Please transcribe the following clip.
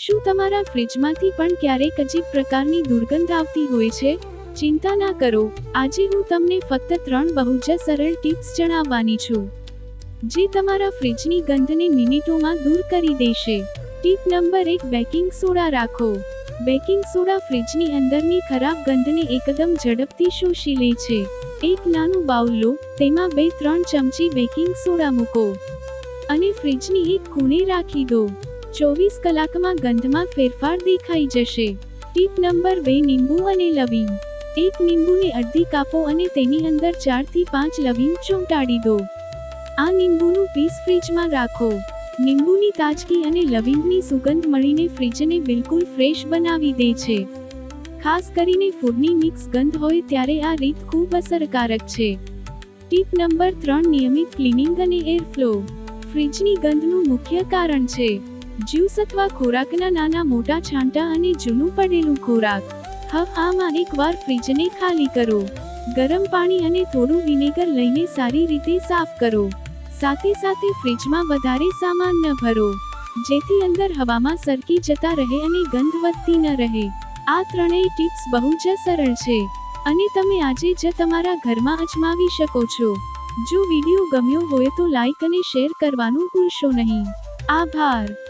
શું તમારા ફ્રિજમાંથી પણ ક્યારેક અજીબ પ્રકારની દુર્ગંધ આવતી હોય છે? ચિંતા ના કરો. આજે હું તમને ફક્ત ત્રણ બહુ જ સરળ ટિપ્સ જણાવવાની છું, જે તમારા ફ્રિજની ગંધને મિનિટોમાં દૂર કરી દેશે. ટીપ નંબર એક, બેકિંગ સોડા રાખો. બેકિંગ સોડા ફ્રિજની અંદરની ખરાબ ગંધને એકદમ ઝડપથી શોષી લે છે. એક નાનું બાઉલ લો, તેમાં બે, ત્રણ ચમચી બેકિંગ સોડા મૂકો અને ફ્રિજની એક ખૂણે રાખી દો. ચોવીસ કલાકમાં ગંધમાં ફેરફાર દેખાઈ જશે. ટીપ નંબર બે લીંબુ અને લવિંગ. એક લીંબુને અડધી કાપો અને તેની અંદર ચારથી પાંચ લવિંગ ચોંટાડી દો. આ લીંબુનું પીસ ફ્રિજમાં રાખો. લીંબુની તાજગી અને લવિંગની સુગંધ મળીને ફ્રિજને બિલકુલ ફ્રેશ બનાવી દે છે. ખાસ કરીને ફૂડની મિક્સ ગંધ હોય ત્યારે આ રીત ખૂબ અસરકારક છે. ટીપ નંબર ત્રણ, નિયમિત ક્લિનિંગ અને એર ફ્લો ફ્રિજની ગંધનું મુખ્ય કારણ છે. જ્યુસ અથવા ખોરાકના નાના મોટા છાંટા અને જૂનું પડેલું ખોરાક. હવે આમાં એકવાર ફ્રિજને ખાલી કરો. ગરમ પાણી અને થોડું વિનેગર લઈને સારી રીતે સાફ કરો. સાથે સાથે ફ્રિજમાં વધારે સામાન ન ભરો, જેથી અંદર હવામાં સરકી જતા રહે અને ગંધ વધતી ન રહે. આ ત્રણેય ટિપ્સ બહુ જ સરળ છે. અને તમે આજે જ તમારા ઘરમાં અજમાવી શકો છો. જો વીડિયો ગમ્યો હોય તો લાઈક અને શેર કરવાનું ભૂલશો નહીં. આભાર.